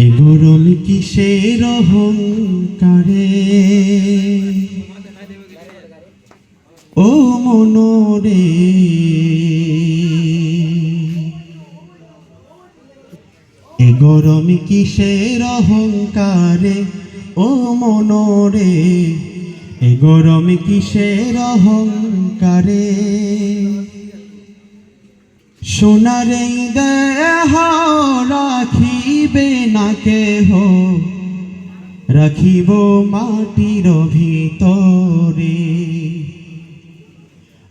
এ গরম কিসের অহংকারে? ও মনোরে। এ গরম কিসের অহংকারে? ও মনোরে। এ গরম কিসের অহংকারে? সোনারে দেহ রাখিবে না কেহ? রাখিব মাটির ভিতরে।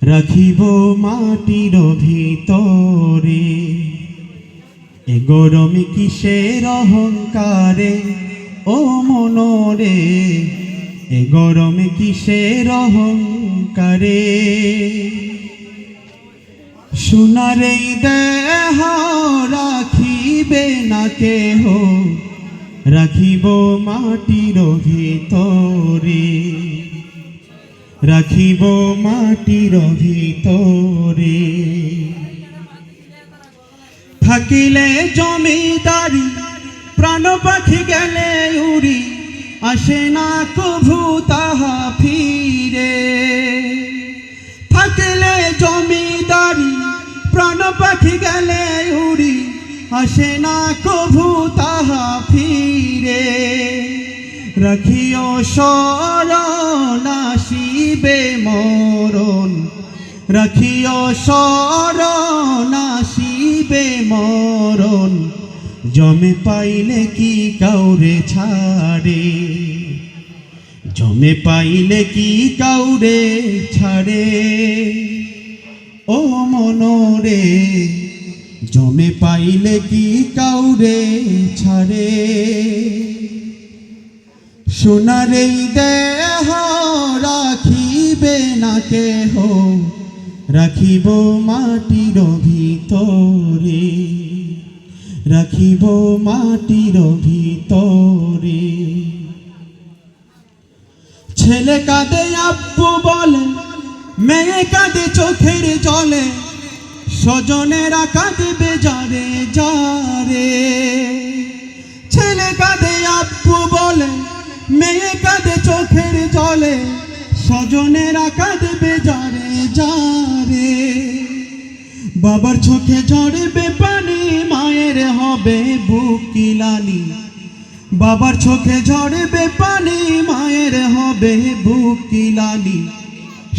রাখিব মাটির ভিতরে। এ গরম কিসের অহংকারে? ও মনরে, এ গরম কিসের অহংকারে? সোনারে দেহ রাখিবে না কেহ? রাখিব মাটির ভিতরে। রাখিব মাটির ভিতরে। থাকিলে জমিদারি, প্রাণ পাখি গেলে উড়ি। আসে না কভু তাহা ফিরে। থাকিলে জমিদারি, প্রাণ পাখি গেলে উড়ি। আসে না কভু তাহা ফিরে। রাখিও শরণ আসিবে মরণ। রাখিও শরণ আসিবে মরণ। জমে পাইলে কি কাউরে ছাড়ে? জমে পাইলে কি কাউরে ছাড়ে? ও মনোরে জমে পাইলে কি কাউরে ছাড়ে? সোনারে দেহ রাখিবে না কেহ, রাখিব মাটির ভিতরে, রাখিব মাটির ভিতরে। ছেলে কাঁদে আব্বু বলে, মেয়ে কাঁদে চোখের জলে স্বজনেরা কাঁদবে যারে যারে ছেলে কাঁদে আপু বলে, মেয়ে কাঁদে চোখের জলে। স্বজনেরা কাঁদবে যারে যারে বাবার চোখে ঝরবে পানি, মায়ের হবে বুক কিলানি বাবার চোখে ঝরবে পানি, মায়ের হবে বুক কিলানি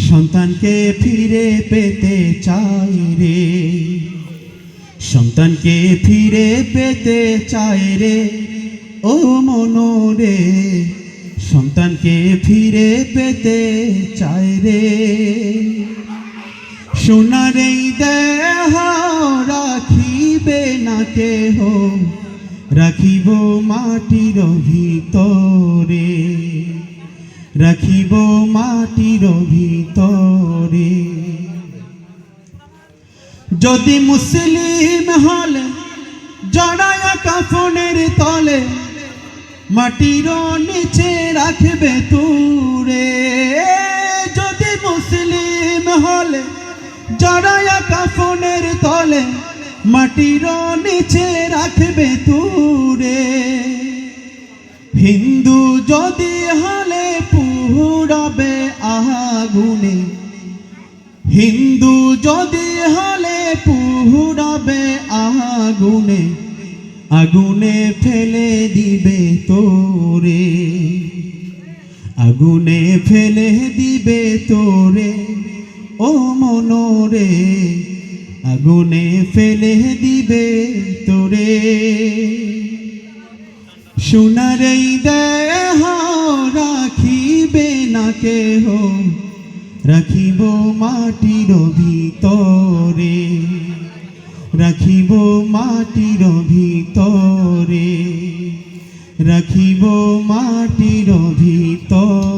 সন্তানকে ফিরে পেতে চাই রে। সন্তানকে ফিরে পেতে চায় রে। ও মনোরে, সন্তানকে ফিরে পেতে চায় রে। সোনারে দেহ রাখিবে না কেহ, রাখিব মাটির ভিতরে। রাখিব মাটির ভিতরে। যদি মুসলিম হলে, জড়ায় কাফনের তলে, মাটির নিচে রাখবে তুরে। যদি মুসলিম হলে, জড়ায় কাফনের তলে, মাটির নিচে রাখবে তুরে। হিন্দু যদি হলে আগুনে। হিন্দু যদি হলে পুরাবে আগুনে আগুনে ফেলে দিবে তোরে। আগুনে ফেলে দিবে তোরে, ও মনোরে। আগুনে ফেলে দিবে তোরে। সোনারে দেহ রাখিবে না কেহ রাখিব মাটির ভিতরে রাখিব মাটির ভিতরে রাখিব মাটির ভিতরে।